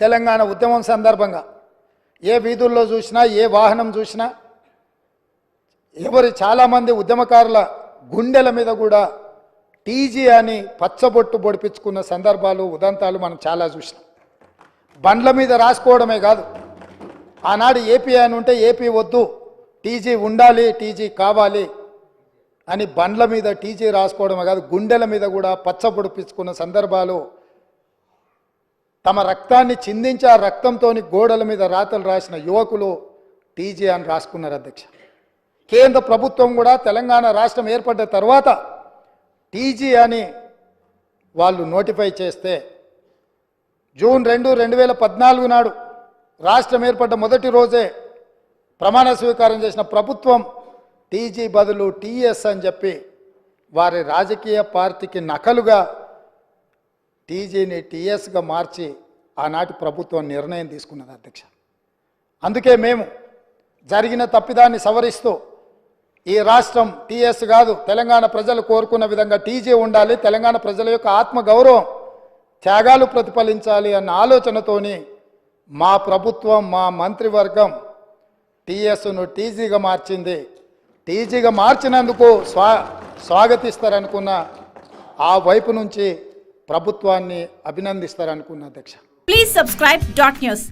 తెలంగాణ ఉద్యమం సందర్భంగా ఏ వీధుల్లో చూసినా ఏ వాహనం చూసినా ఎవరి చాలామంది ఉద్యమకారుల గుండెల మీద కూడా టీజీ అని పచ్చబొట్టు పొడిపించుకున్న సందర్భాలు ఉదంతాలు మనం చాలా చూసినాం. బండ్ల మీద రాసుకోవడమే కాదు. ఆనాడు ఏపీ అని ఉంటే ఏపీ వద్దు టీజీ ఉండాలి టీజీ కావాలి అని బండ్ల మీద టీజీ రాసుకోవడమే కాదు గుండెల మీద కూడా పచ్చ పొడిపించుకున్న సందర్భాలు తమ రక్తాన్ని చిందించి ఆ రక్తంతో గోడల మీద రాతలు రాసిన యువకులు టీజీ అని రాసుకున్నారు అధ్యక్ష. కేంద్ర ప్రభుత్వం కూడా తెలంగాణ రాష్ట్రం ఏర్పడ్డ తర్వాత టీజీ అని వాళ్ళు నోటిఫై చేస్తే జూన్ రెండు రెండు వేల పద్నాలుగు నాడు రాష్ట్రం ఏర్పడ్డ మొదటి రోజే ప్రమాణ స్వీకారం చేసిన ప్రభుత్వం టీజీ బదులు టీఎస్ అని చెప్పి వారి రాజకీయ పార్టీకి నకలుగా టీజీని టీఎస్గా మార్చి ఆనాటి ప్రభుత్వం నిర్ణయం తీసుకున్నది అధ్యక్ష. అందుకే మేము జరిగిన తప్పిదాన్ని సవరిస్తూ ఈ రాష్ట్రం టీఎస్ కాదు తెలంగాణ ప్రజలు కోరుకున్న విధంగా టీజీ ఉండాలి తెలంగాణ ప్రజల యొక్క ఆత్మగౌరవం త్యాగాలు ప్రతిఫలించాలి అన్న ఆలోచనతోని మా ప్రభుత్వం మా మంత్రివర్గం టీఎస్ను టీజీగా మార్చింది. టీజీగా మార్చినందుకు స్వా స్వాగతిస్తారనుకున్న ఆ వైపు నుంచి ప్రభుత్వాన్ని అభినందిస్తారనుకున్న అధ్యక్ష. Please subscribe dot news